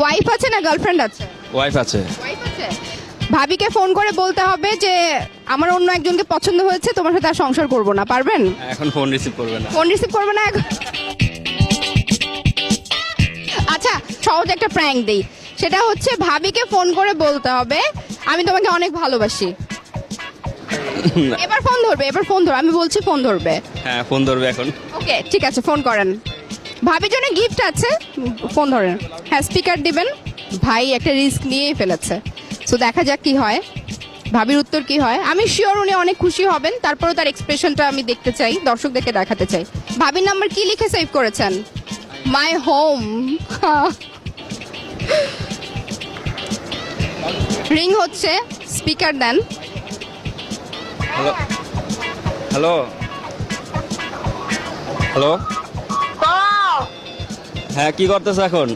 Wife আছে না girlfriend আছে? ওয়াইফ আছে। ওয়াইফ আছে? ভাবিকে ফোন করে বলতে হবে যে আমার অন্য একজনকে পছন্দ হয়েছে তোমার সাথে আর সংসার করব না পারবেন? এখন ফোন রিসিভ করবে না। ফোন রিসিভ করবে না এখন? আচ্ছা সহজ একটা প্র্যাঙ্ক দেই। সেটা হচ্ছে ভাবিকে ফোন করে বলতে হবে আমি তোমাকে অনেক ভালোবাসি। এবার ফোন ধরবে এবার ফোন ধরবে আমি বলছি ফোন ধরবে। হ্যাঁ ফোন ধরবে এখন। ওকে ঠিক আছে ফোন করেন। ভাবির জন্য গিফট আছে। ফোন ধরেন। হ্যাঁ স্পিকার দিবেন। ভাই একটা রিস্ক নিয়েই ফেলেছে। সো দেখা যাক কি হয়। ভাবির উত্তর কি হয়? আমি শিওর উনি অনেক খুশি হবেন। তারপরেও তার এক্সপ্রেশনটা আমি দেখতে চাই, দর্শকদেরকে দেখাতে চাই। ভাবির নাম্বার কি লিখে সেভ করেছেন? মাই হোম রিং হচ্ছে স্পিকার দেন। হ্যালো হ্যালো হ্যালো হ্যাঁ কি করতেছ এখন?